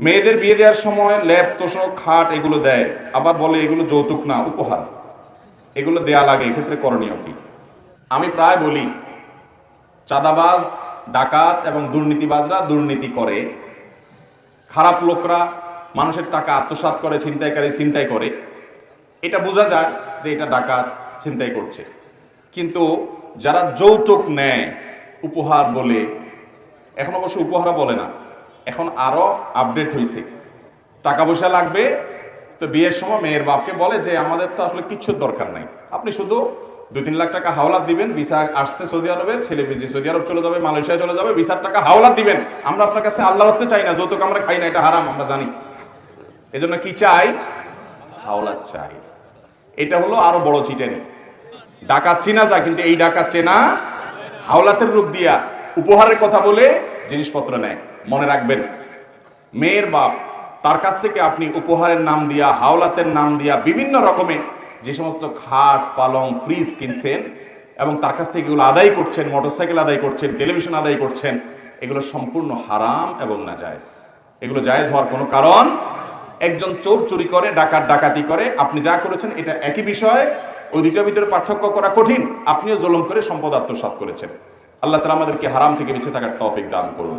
মেয়েদের বিয়ে দেওয়ার সময় ল্যাব তোষক, খাট এগুলো দেয়। আবার বলে এগুলো যৌতুক না, উপহার। এগুলো দেয়া লাগে, এক্ষেত্রে করণীয় কি? আমি প্রায় বলি, চাঁদাবাজ, ডাকাত এবং দুর্নীতিবাজরা দুর্নীতি করে। খারাপ লোকরা মানুষের টাকা আত্মসাৎ করে, ছিনতাইকারী ছিনতাই করে। এটা বোঝা যায় যে এটা ডাকাত ছিনতাই করছে। কিন্তু যারা যৌতুক নেয়, উপহার বলে, এখন অবশ্য উপহারা বলে না। এখন আরও আপডেট হয়েছে টাকা পয়সা লাগবে, তো বিয়ের সময় মেয়ের বাপকে বলে যে, আমাদের তো আসলে কিচ্ছুর দরকার নাই। আপনি শুধু দু তিন লাখ টাকা হাওলাত দিবেন ভিসা আসছে সৌদি আরবের, ছেলে বিজি সৌদি আরব চলে যাবে, মালয়েশিয়া চলে যাবে ভিসার টাকা হাওলাত দিবেন। আমরা আপনার কাছে আল্লাহ আসতে চাই না, যৌতুক আমরা খাই না, এটা হারাম, আমরা জানি। এজন্য কি চাই? হাওলাত চাই। এটা হলো আরও বড় চিটারি। ডাকাত চেনা যায়, কিন্তু এই ডাকাত চেনা হাওলাতের রূপ দিয়া উপহারের কথা বলে জিনিসপত্র নেয়। মনে রাখবেন, মেয়ের বাপ, তার কাছ থেকে আপনি উপহারের নাম দিয়া, হাওলাতের নাম দিয়া বিভিন্ন রকমের যে সমস্ত খাট, পালং ফ্রিজ কিনছেন এবং তার কাছ থেকে এগুলো আদায় করছেন মোটরসাইকেল আদায় করছেন টেলিভিশন আদায় করছেন, এগুলো সম্পূর্ণ হারাম এবং না জায়েজ এগুলো জায়েজ হওয়ার কোনো কারণ? একজন চোর চুরি করে, ডাকাত ডাকাতি করে, আপনি যা করেছেন এটা একই বিষয়। ওই দুইটার ভিতরে পার্থক্য করা কঠিন। আপনিও জুলুম করে সম্পদ আত্মসাৎ করেছেন। আল্লাহ তালা আমাদেরকে হারাম থেকে বেঁচে থাকার তৌফিক দান করুন।